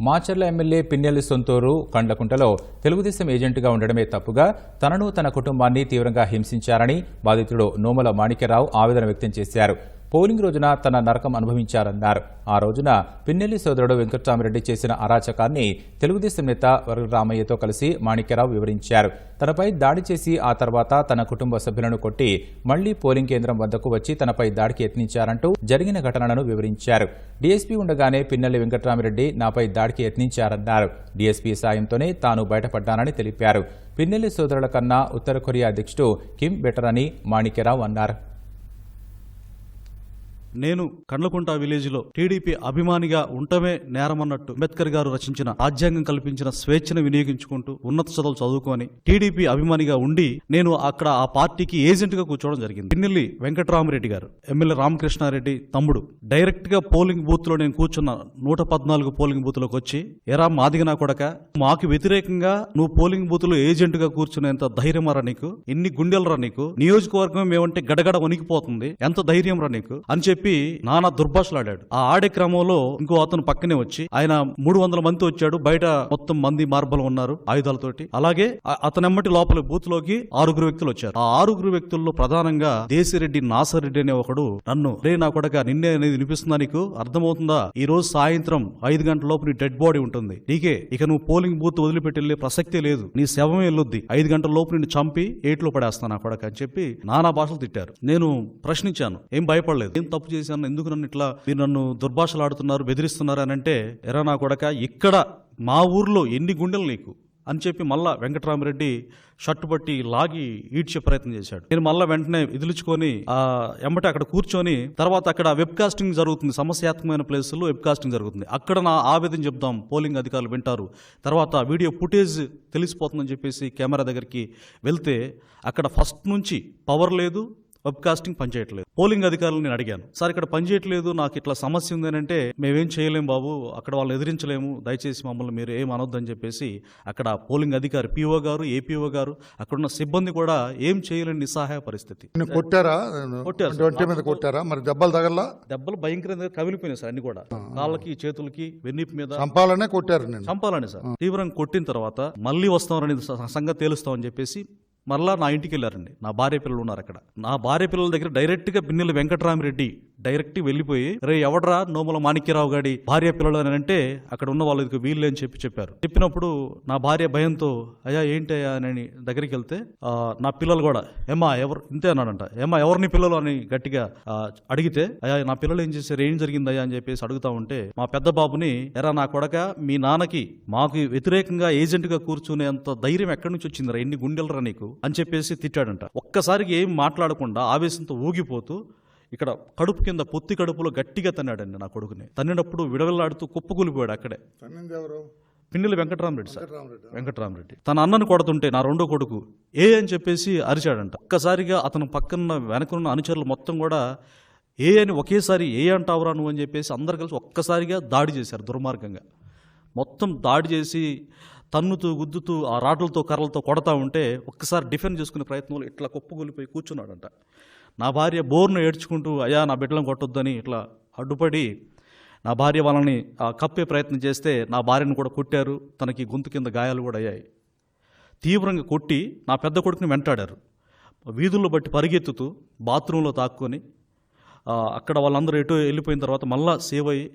Macherla MLA Pinnelli సొంతూరు కండ్లకుంటలో తెలుగుదేశం ఏజెంట్గా ఉండడమే తప్పుగా తనను తన కుటుంబాన్ని తీవ్రంగా హింసించారని బాధితుడు నోముల మాణిక్యరావు ఆవేదన వ్యక్తం చేశారు. పోలింగ్ రోజున తన నరకం అనుభవించారన్నారు. ఆ రోజున పిన్నెల్లి సోదరుడు వెంకటరామిరెడ్డి చేసిన అరాచకాన్ని తెలుగుదేశం నేత వరరామయ్యతో కలిసి మాణిక్యరావు వివరించారు. తనపై దాడి చేసి ఆ తర్వాత తన కుటుంబ సభ్యులను కొట్టి మళ్ళీ పోలింగ్ కేంద్రం వద్దకు వచ్చి తనపై దాడికి యత్నించారంటూ జరిగిన ఘటనలను వివరించారు. డీఎస్పీ ఉండగానే పిన్నెల్లి వెంకటరామిరెడ్డి నాపై దాడికి యత్నించారన్నారు. డీఎస్పీ సాయంతోనే తాను బయటపడ్డానని తెలిపారు. పిన్నెల్లి సోదరుల కన్నా ఉత్తర కొరియా అధ్యక్షుడు కిమ్ బెటర్ అని మాణిక్యరావు అన్నారు. నేను కండ్లకుంట విలేజ్లో టీడీపీ అభిమానిగా ఉండటమే నేరమన్నట్టు అంబేద్కర్ గారు రచించిన రాజ్యాంగం కల్పించిన స్వేచ్ఛను వినియోగించుకుంటూ ఉన్నత చదువులు చదువుకొని టీడీపీ అభిమానిగా ఉండి నేను అక్కడ ఆ పార్టీకి ఏజెంట్గా కూర్చోవడం జరిగింది. పిన్నెల్లి వెంకటరామరెడ్డి గారు ఎమ్మెల్యే రామకృష్ణారెడ్డి తమ్ముడు. డైరెక్ట్గా పోలింగ్ బూత్లో నేను కూర్చున్న నూట పద్నాలుగు పోలింగ్ బూత్లోకి వచ్చి ఎరా మాదిగినా కొడక మాకు వ్యతిరేకంగా నువ్వు పోలింగ్ బూత్లో ఏజెంట్గా కూర్చునేంత ధైర్యం రా నీకు? ఎన్ని గుండెలరా నీకు? నియోజకవర్గం ఏమంటే గడగడ వణికిపోతుంది. ఎంత ధైర్యం రా నీకు? అని చెప్పి నానా దుర్భాషలాడాడు. ఆ ఆడే క్రమంలో ఇంకో అతను పక్కనే వచ్చి ఆయన మూడు వందల మంది వచ్చాడు. బయట మొత్తం మంది మార్బల్ ఉన్నారు ఆయుధాలతోటి. అలాగే అతనెమ్మటి లోపల బూత్లోకి ఆరుగురు వ్యక్తులు వచ్చారు. ఆ ఆరుగురు వ్యక్తుల్లో ప్రధానంగా దేశిరెడ్డి నాసరెడ్డి అనే ఒకడు నన్ను రే నా కొడక నిన్నే అనేది వినిపిస్తుందా నీకు? అర్థమవుతుందా? ఈ రోజు సాయంత్రం ఐదు గంటల లోపు నీ డెడ్ బాడీ ఉంటుంది. నీకే ఇక నువ్వు పోలింగ్ బూత్ వదిలిపెట్టి ప్రసక్తే లేదు. నీ శవం వెళ్ళొద్ది. ఐదు గంటల లోపు నిన్ను చంపి ఏట్లో పడేస్తాను నా కొడక అని చెప్పి నానా భాషలు తిట్టారు. నేను ప్రశ్నించాను ఏం భయపడలేదు? ఏం తప్పు చేశాను ఎందుకు నన్ను ఇట్లా మీరు నన్ను దుర్భాషలాడుతున్నారు బెదిరిస్తున్నారు అని అంటే ఎరా నా కొడక ఇక్కడ మా ఊర్లో ఎన్ని గుండెలు నీకు? అని చెప్పి మళ్ళా వెంకటరామరెడ్డి షర్టు పట్టి లాగి ఈడ్చే ప్రయత్నం చేశాడు. నేను మళ్ళా వెంటనే విదిలించుకొని ఆ ఎంబటి అక్కడ కూర్చొని తర్వాత అక్కడ వెబ్ కాస్టింగ్ జరుగుతుంది సమస్యాత్మకమైన ప్లేసుల్లో వెబ్ కాస్టింగ్ జరుగుతుంది. అక్కడ నా ఆవేదన చెప్దాం పోలింగ్ అధికారులు వింటారు. తర్వాత వీడియో ఫుటేజ్ తెలిసిపోతుందని చెప్పేసి కెమెరా దగ్గరికి వెళ్తే అక్కడ ఫస్ట్ నుంచి పవర్ లేదు వెబ్ కాస్టింగ్ పనిచేయట్లేదు. పోలింగ్ అధికారులు నేను అడిగాను సార్ ఇక్కడ పనిచేయట్లేదు నాకు ఇట్లా సమస్య ఉంది అంటే మేమేం చేయలేం బాబు అక్కడ వాళ్ళు ఎదిరించలేము దయచేసి మమ్మల్ని మీరు ఏం అనొద్దని చెప్పేసి అక్కడ పోలింగ్ అధికారి పిఓ గారు ఏపీఓ గారు అక్కడున్న సిబ్బంది కూడా ఏం చేయలేని నిస్సహాయ పరిస్థితి. కొట్టారా? కొట్టారు కొట్టారా? మరి దెబ్బలు తగల్లా? దెబ్బలు భయంకరంగా కవిలిపోయినాయి సార్ అన్ని కూడా. కాళ్ళకి చేతులకి వెన్నిపు మీద. చంపాలనే కొట్టారు నేను చంపాలని సార్. తీవ్రంగా కొట్టిన తర్వాత మళ్ళీ వస్తామని సంగతి తేలుస్తామని చెప్పేసి మరలా నా ఇంటికి వెళ్ళారండి. నా భార్య పిల్లలు ఉన్నారు అక్కడ. నా భార్య పిల్లల దగ్గర డైరెక్ట్గా పిన్నెల వెంకటరామిరెడ్డి డైరెక్ట్ వెళ్ళిపోయి రే ఎవడరా నోముల మాణిక్యరావు గాడి భార్య పిల్లలు అని అంటే అక్కడ ఉన్న వాళ్ళకి వీళ్ళు అని చెప్పి చెప్పారు. చెప్పినప్పుడు నా భార్య భయంతో అయ్యా ఏంటి అయ్యా అని దగ్గరికి వెళ్తే నా పిల్లలు కూడా ఏమా ఎవరు? ఇంతే అన్నాడంట. ఏమా ఎవరిని పిల్లలు? అని గట్టిగా అడిగితే అయ్యా నా పిల్లలు ఏం చేశారు? ఏం జరిగిందయ్యా అని చెప్పేసి అడుగుతా ఉంటే మా పెద్ద బాబుని ఎరా నా కొడక మీ నాన్నకి మాకు వ్యతిరేకంగా ఏజెంట్గా కూర్చునేంత ధైర్యం ఎక్కడి నుంచి వచ్చిందిరా? ఎన్ని గుండెలరా నీకు? అని చెప్పేసి తిట్టాడంట. ఒక్కసారికి ఏం మాట్లాడకుండా ఆవేశంతో ఊగిపోతూ ఇక్కడ కడుపు కింద పొత్తి కడుపులో గట్టిగా తన్నాడండి నా కొడుకుని. తన్నినప్పుడు విడవెల్లాడుతూ కుప్పకూలిపోయాడు అక్కడే. ఎవరు పిన్నెల వెంకటరామరెడ్డి సార్. వెంకటరామరెడ్డి? తన అన్నను కొడుతుంటే నా రెండో కొడుకు ఏ అని చెప్పేసి అరిచాడంట. ఒక్కసారిగా అతను పక్కన వెనకున్న అనుచరులు మొత్తం కూడా ఏ అని ఒకేసారి ఏ అంటావురా నువ్వు అని చెప్పేసి అందరు కలిసి ఒక్కసారిగా దాడి చేశారు దుర్మార్గంగా. మొత్తం దాడి చేసి తన్నుతూ గుద్దుతూ ఆ రాడ్లతో కర్రలతో కొడతా ఉంటే ఒక్కసారి డిఫెండ్ చేసుకునే ప్రయత్నంలో ఇట్లా కుప్పగొలిపోయి కూర్చున్నాడంట. నా భార్య బోర్ను ఏడ్చుకుంటూ అయ్యా నా బిడ్డలను కొట్టొద్దని ఇట్లా అడ్డుపడి నా భార్య వాళ్ళని కప్పే ప్రయత్నం చేస్తే నా భార్యను కూడా కొట్టారు. తనకి గొంతు కింద గాయాలు కూడా అయ్యాయి. తీవ్రంగా కొట్టి నా పెద్ద కొడుకుని వెంటాడారు. వీధుల్లో బట్టి పరిగెత్తుతూ బాత్రూంలో తాక్కొని అక్కడ వాళ్ళందరూ ఎటు వెళ్ళిపోయిన తర్వాత మళ్ళా సేవ్ అయ్యి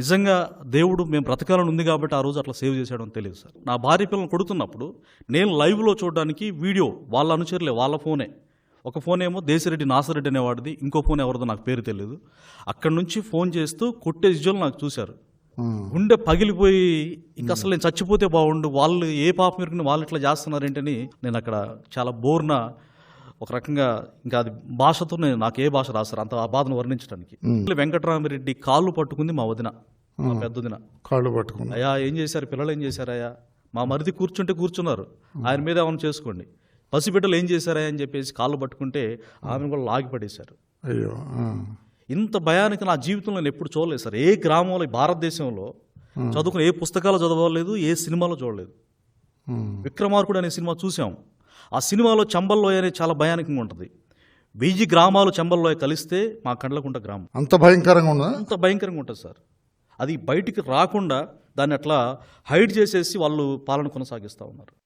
నిజంగా దేవుడు మేము బ్రతకాలని ఉంది కాబట్టి ఆ రోజు అట్లా సేవ్ చేశాడని తెలియదు సార్. నా భార్య పిల్లలు కొడుతున్నప్పుడు నేను లైవ్లో చూడడానికి వీడియో వాళ్ళ అనుచరులే వాళ్ళ ఫోనే. ఒక ఫోన్ ఏమో దేశరెడ్డి నాసరెడ్డి అనేవాడిది. ఇంకో ఫోన్ ఎవరిదో నాకు పేరు తెలియదు అక్కడి నుంచి ఫోన్ చేస్తూ కొట్టే విజువల్ నాకు చూశారు. గుండె పగిలిపోయి ఇంకా అసలు నేను చచ్చిపోతే బాగుండు. వాళ్ళు ఏ పాప మీరుకుని వాళ్ళు ఇట్లా చేస్తున్నారేంటని నేను అక్కడ చాలా బోర్న ఒక రకంగా ఇంకా అది భాషతో నేను నాకు ఏ భాష రాస్తారు అంత ఆ బాధను వర్ణించడానికి వెంకటరామరెడ్డి కాళ్ళు పట్టుకుంది మా వదిన మా పెద్దదిన. కాళ్ళు పట్టుకున్నా అయ్యా ఏం చేశారు? పిల్లలు ఏం చేశారయ్యా? మా మరిది కూర్చుంటే కూర్చున్నారు. ఆయన మీద ఏమైనా చేసుకోండి. పసిబిడ్డలు ఏం చేశారయ్యా అని చెప్పేసి కాళ్ళు పట్టుకుంటే ఆమెను కూడా లాగి పడేశారు. అయ్యో. ఇంత భయానికి నా జీవితంలో నేను ఎప్పుడు చూడలేదు సార్. ఏ గ్రామంలో ఈ భారతదేశంలో చదువుకుని ఏ పుస్తకాలు చదవలేదు ఏ సినిమాలో చూడలేదు. విక్రమార్కుడు అనే సినిమా చూసాం ఆ సినిమాలో చంబల్లోయ అనేది చాలా భయానకంగా ఉంటుంది. వెయ్యి గ్రామాలు చంబల్లోయ కలిస్తే మా కండ్లకుంట గ్రామం. అంత భయంకరంగా ఉందా? అంత భయంకరంగా ఉంటుంది సార్. అది బయటికి రాకుండా దాన్ని అట్లా హైడ్ చేసేసి వాళ్ళు పాలన కొనసాగిస్తూ ఉన్నారు.